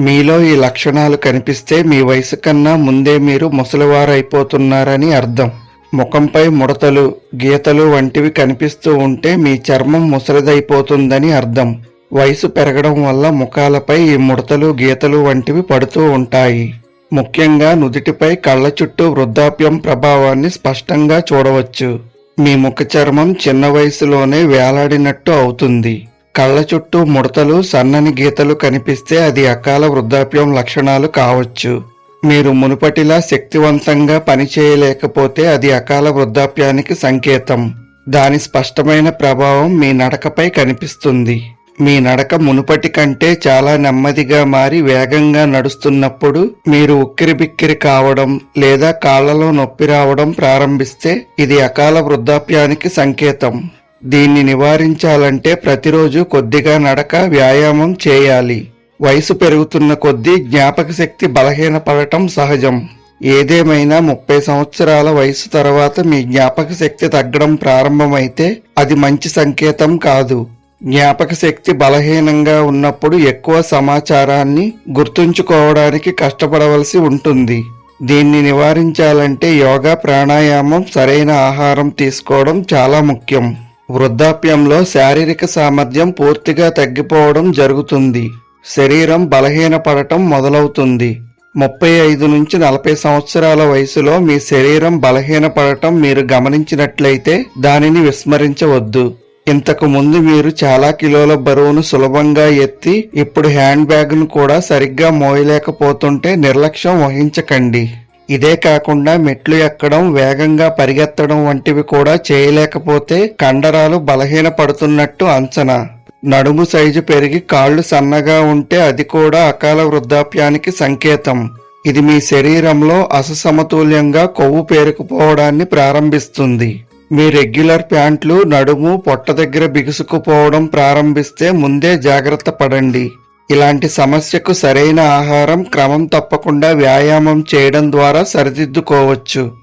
మీలో ఈ లక్షణాలు కనిపిస్తే మీ వయసు కన్నా ముందే మీరు ముసలివారైపోతున్నారని అర్థం. ముఖంపై ముడతలు గీతలు వంటివి కనిపిస్తూ ఉంటే మీ చర్మం ముసలిదైపోతుందని అర్థం. వయసు పెరగడం వల్ల ముఖాలపై ఈ ముడతలు గీతలు వంటివి పడుతూ ఉంటాయి. ముఖ్యంగా నుదుటిపై కళ్ళ చుట్టూ వృద్ధాప్యం ప్రభావాన్ని స్పష్టంగా చూడవచ్చు. మీ ముఖ చర్మం చిన్న వయసులోనే వేలాడినట్టు అవుతుంది. కళ్ళ చుట్టూ ముడతలు సన్నని గీతలు కనిపిస్తే అది అకాల వృద్ధాప్యం లక్షణాలు కావచ్చు. మీరు మునుపటిలా శక్తివంతంగా పనిచేయలేకపోతే అది అకాల వృద్ధాప్యానికి సంకేతం. దాని స్పష్టమైన ప్రభావం మీ నడకపై కనిపిస్తుంది. మీ నడక మునుపటి కంటే చాలా నెమ్మదిగా మారి వేగంగా నడుస్తున్నప్పుడు మీరు ఉక్కిరిబిక్కిరి కావడం లేదా కాళ్ళలో నొప్పి రావడం ప్రారంభిస్తే ఇది అకాల వృద్ధాప్యానికి సంకేతం. దీన్ని నివారించాలంటే ప్రతిరోజు కొద్దిగా నడక వ్యాయామం చేయాలి. వయసు పెరుగుతున్న కొద్దీ జ్ఞాపక శక్తి బలహీనపడటం సహజం. ఏదేమైనా ముప్పై సంవత్సరాల వయసు తర్వాత మీ జ్ఞాపక శక్తి తగ్గడం ప్రారంభమైతే అది మంచి సంకేతం కాదు. జ్ఞాపక శక్తి బలహీనంగా ఉన్నప్పుడు ఎక్కువ సమాచారాన్ని గుర్తుంచుకోవడానికి కష్టపడవలసి ఉంటుంది. దీన్ని నివారించాలంటే యోగా ప్రాణాయామం సరైన ఆహారం తీసుకోవడం చాలా ముఖ్యం. వృద్ధాప్యంలో శారీరక సామర్థ్యం పూర్తిగా తగ్గిపోవడం జరుగుతుంది. శరీరం బలహీనపడటం మొదలవుతుంది. ముప్పై ఐదు నుంచి నలభై సంవత్సరాల వయసులో మీ శరీరం బలహీనపడటం మీరు గమనించినట్లయితే దానిని విస్మరించవద్దు. ఇంతకు ముందు మీరు చాలా కిలోల బరువును సులభంగా ఎత్తి ఇప్పుడు హ్యాండ్ బ్యాగ్ను కూడా సరిగ్గా మోయలేకపోతుంటే నిర్లక్ష్యం వహించకండి. ఇదే కాకుండా మెట్లు ఎక్కడం వేగంగా పరిగెత్తడం వంటివి కూడా చేయలేకపోతే కండరాలు బలహీనపడుతున్నట్టు అంచనా. నడుము సైజు పెరిగి కాళ్ళు సన్నగా ఉంటే అది కూడా అకాల వృద్ధాప్యానికి సంకేతం. ఇది మీ శరీరంలో అసమతుల్యంగా కొవ్వు పేరుకుపోవడాన్ని ప్రారంభిస్తుంది. మీ రెగ్యులర్ ప్యాంట్లు నడుము పొట్ట దగ్గర బిగుసుకుపోవడం ప్రారంభిస్తే ముందే జాగ్రత్త పడండి. ఇలాంటి సమస్యకు సరైన ఆహారం క్రమం తప్పకుండా వ్యాయామం చేయడం ద్వారా సరిదిద్దుకోవచ్చు.